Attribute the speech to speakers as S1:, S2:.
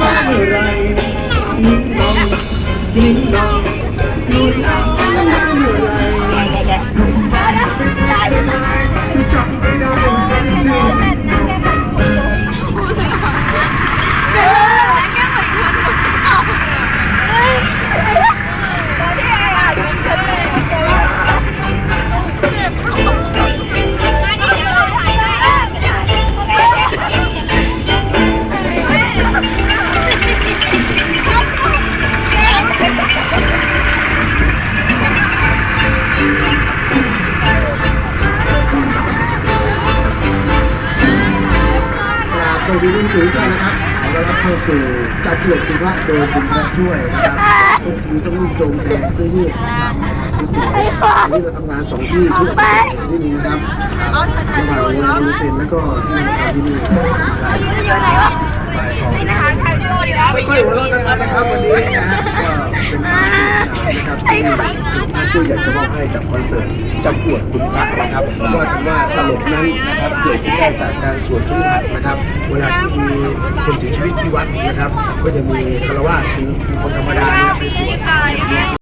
S1: มาเมื่อไรนิ่ง
S2: กราบสวัสดีรุ่นถือกันนะครับขอต้อนรับเข้าสู่การตรวจคุณพระโดยคุณพระช่วยนะครับทุกทีต้องรุ่งตรงแดงซื้อยืดนะครับรู้สึกวันนี้เราทำงานสองที่ทุกที่นี่นะครับระหว่างโรงเรียนยูเซนแล้วก็ที่นี่นะครับที่นี่ไม่ค่อยหัวเราะกันนะครับวันนี้นะฮะก็เป็นการที่นะครับ ก็อยากจะมอบให้กับคอนเสิร์ตจำปวดคุณพระนะครับว่ากันว่าตลกนั้นนะครับเกิดขึ้นได้จากการสวดทุกหัดนะครับ เวลาที่มีคนเสียชีวิตที่วัดนะครับ ก็จะมีคารวะคือคนธรรมดาเนี่ยไปสวด